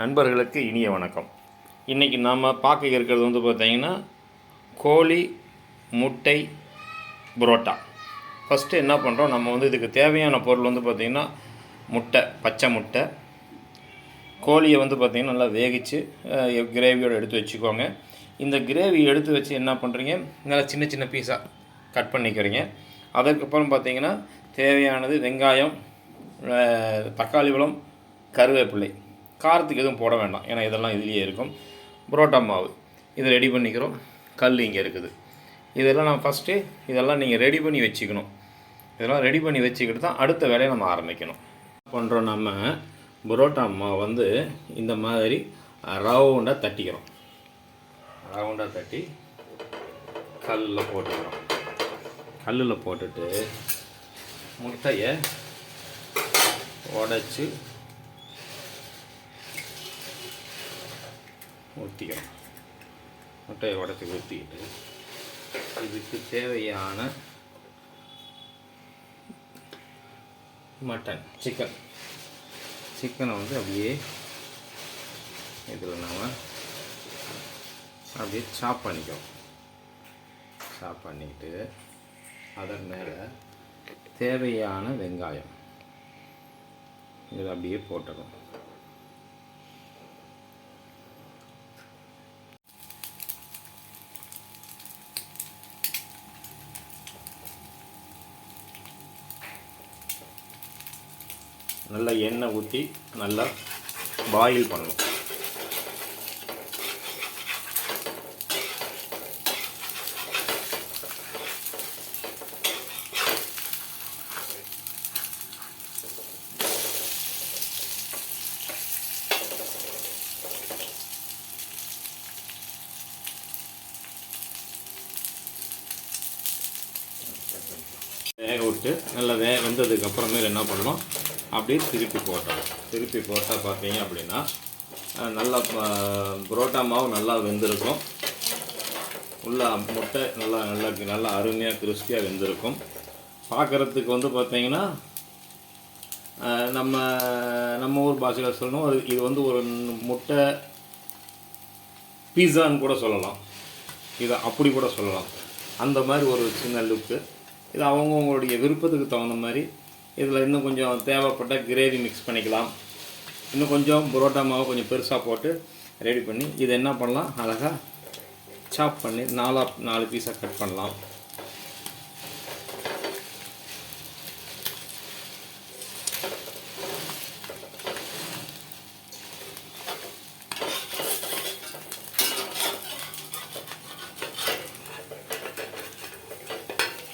நண்பர்களுக்கு இனிய வணக்கம். இன்றைக்கி நாம் பார்க்க இருக்கிறது வந்து பார்த்திங்கன்னா கோழி முட்டை புரோட்டா. ஃபஸ்ட்டு என்ன பண்ணுறோம் நம்ம வந்து இதுக்கு தேவையான பொருள் வந்து பார்த்திங்கன்னா முட்டை பச்சை முட்டை. கோழியை வந்து பார்த்திங்கன்னா நல்லா வேகிச்சு கிரேவியோடு எடுத்து வச்சுக்கோங்க. இந்த கிரேவி எடுத்து வச்சு என்ன பண்ணுறீங்க நல்லா சின்ன சின்ன பீஸாக கட் பண்ணிக்கிறீங்க. அதுக்கப்புறம் பார்த்தீங்கன்னா தேவையானது வெங்காயம் தக்காளி பழம் கருவேப்பிள்ளை காரத்துக்கு எதுவும் போட வேண்டாம். ஏன்னா இதெல்லாம் இதுலேயே இருக்கும். புரோட்டா மாவு. இதை ரெடி பண்ணிக்கிறோம். கல் இங்கே இருக்குது. இதெல்லாம் நான் ஃபஸ்ட்டு இதெல்லாம் நீங்கள் ரெடி பண்ணி வச்சுக்கணும். இதெல்லாம் ரெடி பண்ணி வச்சுக்கிட்டு தான் அடுத்த வேலையை நம்ம ஆரம்பிக்கணும். பண்ணுறோம் நம்ம? புரோட்டா மாவு வந்து இந்த மாதிரி ரவுண்டாக தட்டிக்கிறோம். ரவுண்டாக தட்டி கல்லில் போட்டுக்கிறோம். கல்லில் போட்டுட்டு முட்டையை உடச்சி ஊற்றிக்கிறோம் முட்டையை உடச்சி ஊற்றிக்கிட்டு இதுக்கு தேவையான மட்டன் சிக்கன் சிக்கனை வந்து அப்படியே இதில் நாம் அப்படியே சாப் பண்ணிக்கிறோம் சாப் பண்ணிக்கிட்டு அதன் மேலே தேவையான வெங்காயம் இதில் அப்படியே போட்டுடும் நல்லா எண்ணெய் ஊற்றி நல்லா பாயில் பண்ணணும். வேக விட்டு நல்லா வே வெந்ததுக்கு அப்புறமேல் என்ன பண்ணணும்? அப்படியே திருப்பி போட்டோம். திருப்பி போட்டால் பார்த்தீங்க அப்படின்னா நல்லா புரோட்டா மாவு நல்லா வெந்திருக்கும். உள்ள முட்டை நல்லா நல்லா நல்லா அருமையாக கிறிஸ்பியாக வெந்திருக்கும். பார்க்குறதுக்கு வந்து பார்த்தீங்கன்னா நம்ம நம்ம ஊர் பாஷையில் சொல்லணும். ஒரு இது வந்து ஒரு முட்டை பீஸான்னு கூட சொல்லலாம். இதை அப்படி கூட சொல்லலாம். அந்த மாதிரி ஒரு சின்ன லுக்கு இது அவங்கவுங்களுடைய விருப்பத்துக்கு தகுந்த மாதிரி இதில் இன்னும் கொஞ்சம் தேவைப்பட்ட கிரேவி மிக்ஸ் பண்ணிக்கலாம். இன்னும் கொஞ்சம் புரோட்டா மாவு கொஞ்சம் பெருசாக போட்டு ரெடி பண்ணி இதை என்ன பண்ணலாம்? அழகாக சாப் பண்ணி நாலா நாலு பீஸாக கட் பண்ணலாம்.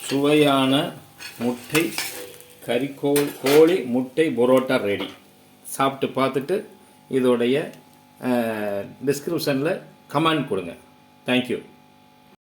சுவையான முட்டை கறிக்கோ கோழி முட்டை புரோட்டா ரெடி சாப்பிட்டு பார்த்துட்டு இதோடைய டிஸ்கிரிப்ஷனில் கமெண்ட் கொடுங்க. தேங்க்யூ